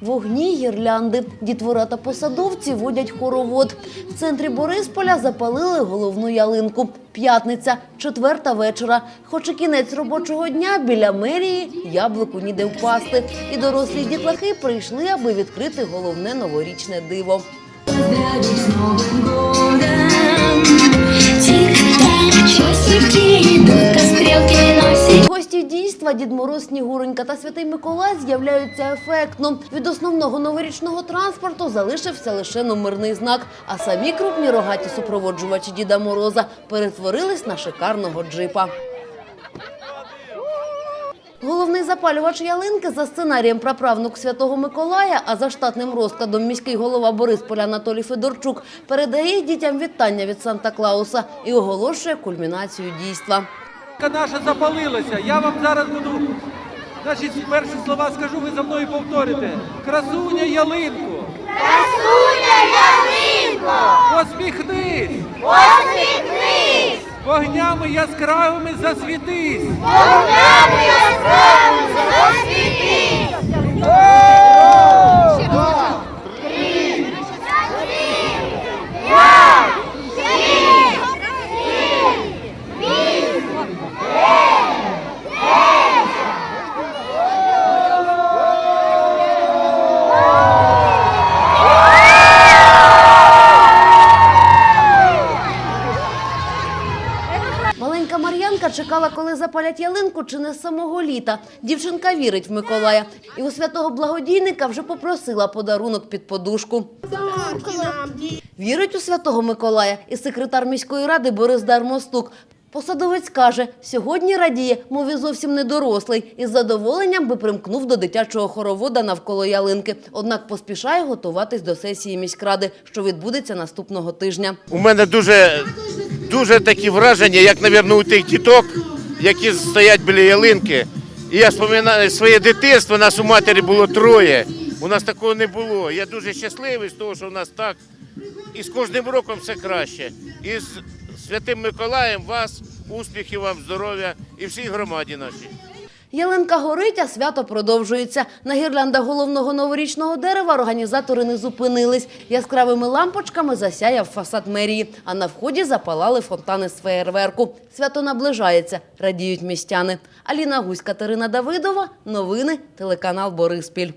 Вогні, гірлянди, дітвора та посадовці водять хоровод. В центрі Борисполя запалили головну ялинку. П'ятниця, четверта вечора. Хоч і кінець робочого дня біля мерії яблуку ніде впасти. І дорослі дітлахи прийшли, аби відкрити головне новорічне диво. С годом Гості Дід Мороз, Снігуронька та Святий Миколай з'являються ефектно. Від основного новорічного транспорту залишився лише номерний знак, а самі крупні рогаті супроводжувачі Діда Мороза перетворились на шикарного джипа. Головний запалювач ялинки за сценарієм праправнук Святого Миколая, а за штатним розкладом міський голова Борисполя Анатолій Федорчук передає дітям вітання від Санта-Клауса і оголошує кульмінацію дійства. Наша запалилася. Я вам зараз буду, значить, перші слова скажу, ви за мною повторите. Красуня ялинку. Красуня ялинку. Посміхнись. Посміхнись. Вогнями яскравими засвітись. Вогнями яскравими засвітись. Маленька Мар'янка чекала, коли запалять ялинку, чи не з самого літа. Дівчинка вірить в Миколая. І у святого благодійника вже попросила подарунок під подушку. Вірить у святого Миколая і секретар міської ради Борис Дармостук. Посадовець каже, сьогодні радіє, мов і зовсім не дорослий, і з задоволенням би примкнув до дитячого хоровода навколо ялинки. Однак поспішає готуватись до сесії міськради, що відбудеться наступного тижня. У мене дуже, дуже такі враження, як, мабуть, у тих діток, які стоять біля ялинки. І я споминаю своє дитинство, нас у матері було троє. У нас такого не було. Я дуже щасливий з того, що у нас так. І з кожним роком все краще. І з Святим Миколаєм вас, успіхів вам, здоров'я і всій громаді нашій. Ялинка горить, а свято продовжується. На гірляндах головного новорічного дерева організатори не зупинились. Яскравими лампочками засяяв фасад мерії, а на вході запалали фонтани з феєрверку. Свято наближається, радіють містяни. Аліна Гусь, Катерина Давидова. Новини, телеканал Бориспіль.